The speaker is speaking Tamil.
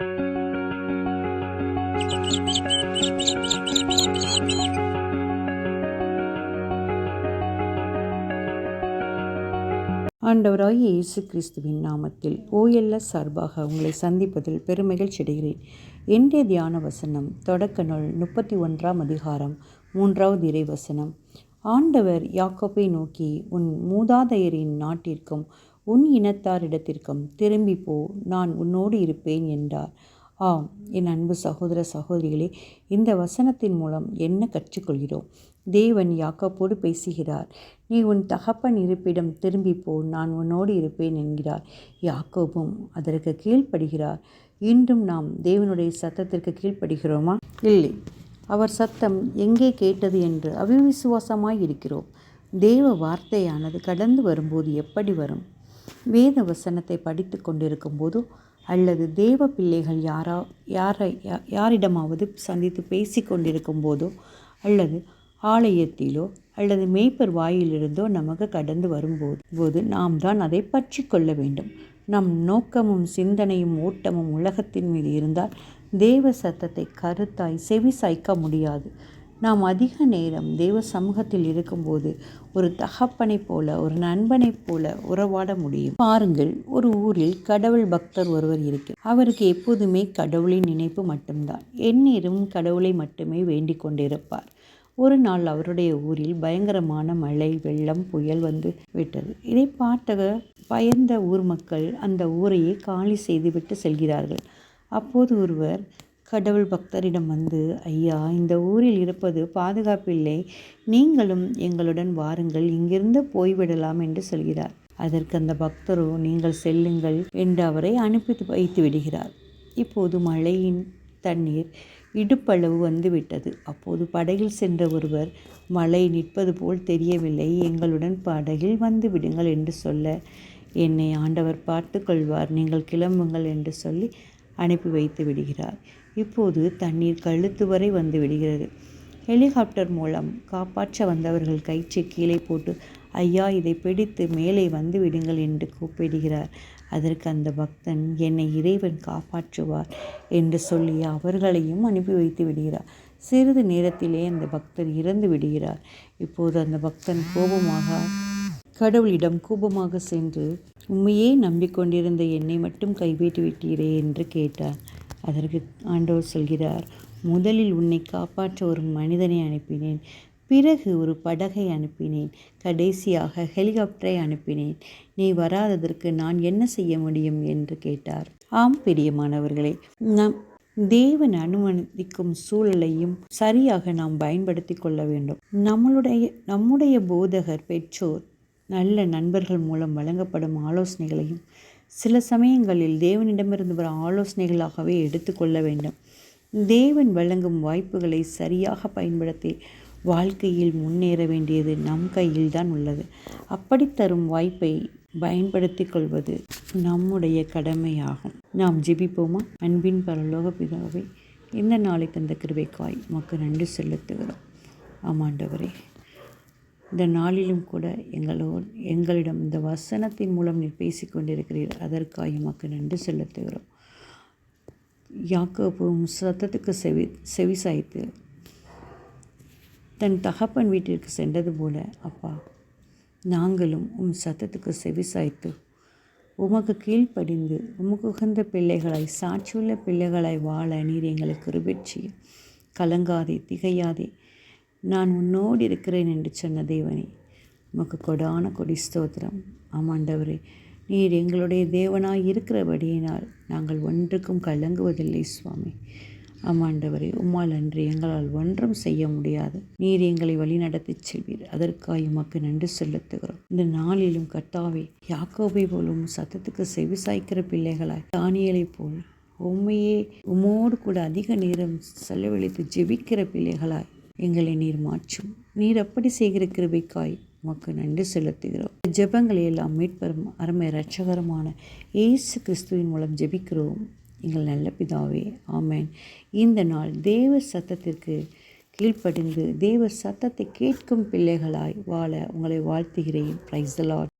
ஆண்டவராகிய இயேசு கிறிஸ்துவின் நாமத்தில் ஓஎல்எஸ் சார்பாக உங்களை சந்திப்பதில் பெருமகிழ்ச்சி அடைகிறேன் இன்றைய தியான வசனம் தொடக்க நாள் முப்பத்தி ஒன்றாம் அதிகாரம் மூன்றாவது இறை வசனம். ஆண்டவர் யாக்கோப்பை நோக்கி உன் மூதாதையரின் நாட்டிற்கும் உன் இனத்தாரிடத்திற்கும் திரும்பி போ நான் உன்னோடு இருப்பேன் என்றார். ஆம் என் அன்பு சகோதர சகோதரிகளே இந்த வசனத்தின் மூலம் என்ன கற்றுக்கொள்கிறோம்? தேவன் யாக்கப்போடு பேசுகிறார் நீ உன் தகப்பன் இருப்பிடம் திரும்பி போ நான் உன்னோடு இருப்பேன் என்கிறார். யாக்கோபும் அதற்கு கீழ்ப்படுகிறார் இன்றும் நாம் தேவனுடைய சத்தத்திற்கு கீழ்ப்படுகிறோமா? இல்லை அவர் சத்தம் எங்கே கேட்டது என்று அவிவிசுவாசமாய் இருக்கிறோம். தேவ வார்த்தையானது கடந்து வரும்போது எப்படி வரும்? வேத வசனத்தை படித்து கொண்டிருக்கும் போதோ அல்லது தேவ பிள்ளைகள் யாரா யாரை யாரிடமாவது சந்தித்து பேசி கொண்டிருக்கும் போதோ அல்லது ஆலயத்திலோ அல்லது மேய்ப்பர் வாயிலிருந்தோ நமக்கு கடந்து வரும்போது போது நாம் தான் அதை பற்றி கொள்ள வேண்டும். நம் நோக்கமும் சிந்தனையும் ஓட்டமும் உலகத்தின் மீது இருந்தால் தேவ சத்தத்தை கருத்தாய் செவி சாய்க்க முடியாது. நாம் அதிக நேரம் தேவ சமூகத்தில் இருக்கும்போது ஒரு தகப்பனைப் போல ஒரு நண்பனைப் போல உறவாட முடியும். பாருங்கள் ஒரு ஊரில் கடவுள் பக்தர் ஒருவர் இருக்கு அவருக்கு எப்போதுமே கடவுளின் நினைப்பு மட்டும்தான். எந்நேரம் கடவுளை மட்டுமே வேண்டிக் கொண்டிருப்பார். ஒரு நாள் அவருடைய ஊரில் பயங்கரமான மழை வெள்ளம் புயல் வந்து விட்டது. இதை பார்த்த பயந்த ஊர் மக்கள் அந்த ஊரையே காலி செய்துவிட்டு செல்கிறார்கள். அப்போது ஒருவர் கடவுள் பக்தரிடம் வந்து ஐயா இந்த ஊரில் இருப்பது பாதுகாப்பில்லை நீங்களும் எங்களுடன் வாருங்கள். இங்கிருந்து போய்விடலாம் என்று சொல்கிறார். அதற்கு அந்த பக்தரோ நீங்கள் செல்லுங்கள் என்று அவரை அனுப்பி வைத்து விடுகிறார். இப்போது மழையின் தண்ணீர் இடுப்பளவு வந்துவிட்டது அப்போது படகில் சென்ற ஒருவர் மழை நிற்பது போல் தெரியவில்லை. எங்களுடன் படகில் வந்து விடுங்கள் என்று சொல்ல என்னை ஆண்டவர் பார்த்து கொள்வார் நீங்கள் கிளம்புங்கள் என்று சொல்லி அனுப்பி வைத்து விடுகிறார் இப்போது தண்ணீர் கழுத்து வரை வந்து விடுகிறது. ஹெலிகாப்டர் மூலம் காப்பாற்ற வந்தவர்கள் கயிற்றை கீழே போட்டு ஐயா இதை பிடித்து மேலே வந்து விடுங்கள் என்று கூப்பிடுகிறார். அதற்கு அந்த பக்தன் என்னை இறைவன் காப்பாற்றுவார் என்று சொல்லி அவர்களையும் அனுப்பி வைத்து விடுகிறார். சிறிது நேரத்திலே அந்த பக்தர் இறந்து விடுகிறார். இப்போது அந்த பக்தன் கோபமாக கடவுளிடம் கோபமாக சென்று உண்மையே நம்பிக்கொண்டிருந்த என்னை மட்டும் கைவிட்டு விட்டீரே என்று கேட்டார். அதற்கு ஆண்டவர் சொல்கிறார் முதலில் உன்னை காப்பாற்ற ஒரு மனிதனை அனுப்பினேன் பிறகு ஒரு படகை அனுப்பினேன் கடைசியாக ஹெலிகாப்டரை அனுப்பினேன். நீ வராததற்கு நான் என்ன செய்ய முடியும்? என்று கேட்டார். ஆம் பிரியமானவர்களே நம் தேவன் அனுமதிக்கும் சூழலையும் சரியாக நாம் பயன்படுத்தி கொள்ள வேண்டும். நம்மளுடைய நம்முடைய போதகர் பெற்றோர் நல்ல நண்பர்கள் மூலம் வழங்கப்படும் ஆலோசனைகளையும் சில சமயங்களில் தேவனிடமிருந்து வரும் ஆலோசனைகளாகவே எடுத்துக்கொள்ள வேண்டும். தேவன் வழங்கும் வாய்ப்புகளை சரியாக பயன்படுத்தி வாழ்க்கையில் முன்னேற வேண்டியது நம் கையில் தான் உள்ளது. அப்படி தரும் வாய்ப்பை பயன்படுத்தி கொள்வது நம்முடைய கடமையாகும். நாம் ஜெபிப்போமா? அன்பின் பரலோக பிதாவை இந்த நாளை தந்த கிருபைக்காய் மக்கள் நன்றி செலுத்துகிறோம். ஆமாண்டவரே. இந்த நாளிலும் கூட எங்களோடு எங்களிடம் இந்த வசனத்தின் மூலம் நீர் பேசிக்கொண்டிருக்கிறீர். அதற்காக உமக்கு நன்றி செலுத்துகிறோம். யாக்கோப்பும் சத்தத்துக்கு செவி செவிசாய்த்து தன் தகப்பன் வீட்டிற்கு சென்றது போல அப்பா நாங்களும் உம் சத்தத்துக்கு செவிசாய்த்து உமக்கு கீழ்ப்படிந்து உமக்கு உகந்த பிள்ளைகளாய் சாட்சியுள்ள பிள்ளைகளாய் வாழ நீர் எங்களுக்கு கிருபிச்சி கலங்காதே திகையாதே நான் உன்னோடு இருக்கிறேன் என்று சொன்ன தேவனே உமக்கு கொடான கொடி ஸ்தோத்திரம். ஆமாண்டவரே நீர் எங்களுடைய தேவனாய் இருக்கிறபடியினால் நாங்கள் ஒன்றுக்கும் கலங்குவதில்லை சுவாமி. ஆமாண்டவரே உம்மால் அன்று எங்களால் ஒன்றும் செய்ய முடியாது. நீர் எங்களை வழிநடத்தி செல்வீர். அதற்காக உமக்கு நன்றி செலுத்துகிறோம். இந்த நாளிலும் கட்டாவே யாக்கோபை போலும் சத்தத்துக்கு செவி சாய்க்கிற பிள்ளைகளாய் தானியலை போல் உண்மையே உம்மோடு கூட அதிக நேரம் செலவழித்து ஜெபிக்கிற பிள்ளைகளாய் எங்களை நீர் மாற்றும். நீர் அப்படி செய்கிற கிருபைக்காய் உமக்கு நன்றி செலுத்துகிறோம். ஜெபங்களை எல்லாம் மீட்பெறும் அருமை ரட்சகரமான இயேசு கிறிஸ்துவின் மூலம் ஜெபிக்கிறோம். எங்கள் நல்ல பிதாவே ஆமேன். இந்த நாள் தேவ சத்தத்திற்கு கீழ்ப்படிந்து தேவ சத்தத்தை கேட்கும் பிள்ளைகளாய் வாழ உங்களை வாழ்த்துகிறேன். Price lot